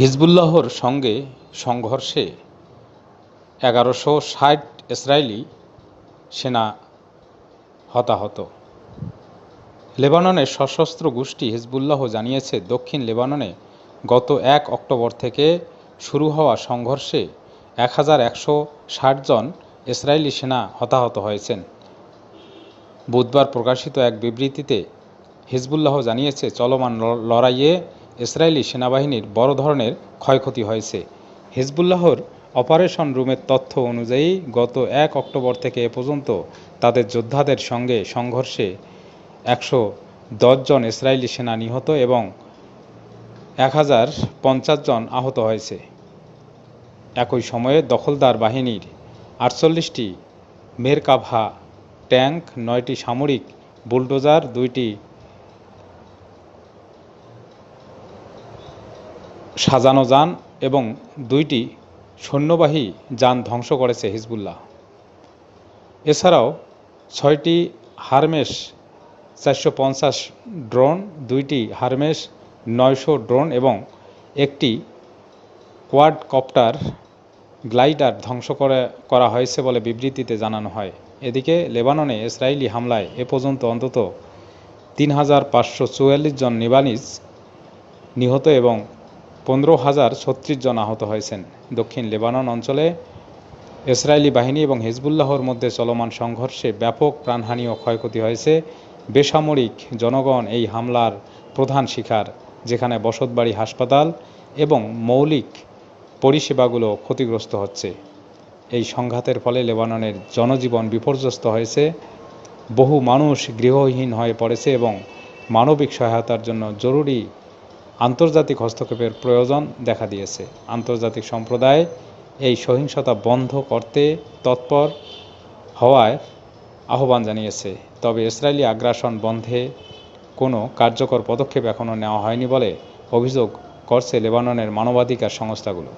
হিজবুল্লাহর সঙ্গে সংঘর্ষে এগারোশো ষাট ইসরায়েলি সেনা হতাহত। লেবাননের সশস্ত্র গোষ্ঠী হিজবুল্লাহ জানিয়েছে, দক্ষিণ লেবাননে গত এক অক্টোবর থেকে শুরু হওয়া সংঘর্ষে এক হাজার একশো ষাট জন ইসরায়েলি সেনা হতাহত হয়েছেন। বুধবার প্রকাশিত এক বিবৃতিতে হিজবুল্লাহ জানিয়েছে, চলমান লড়াইয়ে ইসরায়েলি সেনাবাহিনীর বড় ধরনের ক্ষয়ক্ষতি হয়েছে। হিজবুল্লাহর অপারেশন রুমের তথ্য অনুযায়ী, গত এক অক্টোবর থেকে এ পর্যন্ত তাদের যোদ্ধাদের সঙ্গে সংঘর্ষে একশো জন ইসরায়েলি সেনা নিহত এবং এক হাজার পঞ্চাশ জন আহত হয়েছে। একই সময়ে দখলদার বাহিনীর আটচল্লিশটি মেরকাভা ট্যাঙ্ক, নয়টি সামরিক বুলডোজার, দুইটি সাজানো যান এবং দুইটি সৈন্যবাহী যান ধ্বংস করেছে হিজবুল্লাহ। এছাড়াও ছয়টি হারমেস চারশো পঞ্চাশ ড্রোন, দুইটি হারমেস নয়শো ড্রোন এবং একটি কোয়াডকপ্টার গ্লাইডার ধ্বংস করে, করা হয়েছে বলে বিবৃতিতে জানানো হয়। এদিকে লেবাননে ইসরায়েলি হামলায় এ পর্যন্ত অন্তত তিন হাজার পাঁচশো চুয়াল্লিশ জন নিবানিজ নিহত এবং পনেরো হাজার ছত্রিশ জন আহত হয়েছেন। দক্ষিণ লেবানন অঞ্চলে ইসরায়েলি বাহিনী এবং হিজবুল্লাহর মধ্যে চলমান সংঘর্ষে ব্যাপক প্রাণহানি ও ক্ষয়ক্ষতি হয়েছে। বেসামরিক জনগণ এই হামলার প্রধান শিকার, যেখানে বসতবাড়ি হাসপাতাল এবং মৌলিক পরিষেবাগুলো ক্ষতিগ্রস্ত হচ্ছে। এই সংঘাতের ফলে লেবাননের জনজীবন বিপর্যস্ত হয়েছে। বহু মানুষ গৃহহীন হয়ে পড়েছে এবং মানবিক সহায়তার জন্য জরুরি আন্তর্জাতিক হস্তক্ষেপের প্রয়োজন দেখা দিয়েছে। আন্তর্জাতিক সম্প্রদায় এই সহিংসতা বন্ধ করতে তৎপর হওয়ায় আহ্বান জানিয়েছে। তবে ইসরায়েলি আগ্রাসন বন্ধে কোনো কার্যকর পদক্ষেপ এখনও নেওয়া হয়নি বলে অভিযোগ করছে লেবাননের মানবাধিকার সংস্থাগুলো।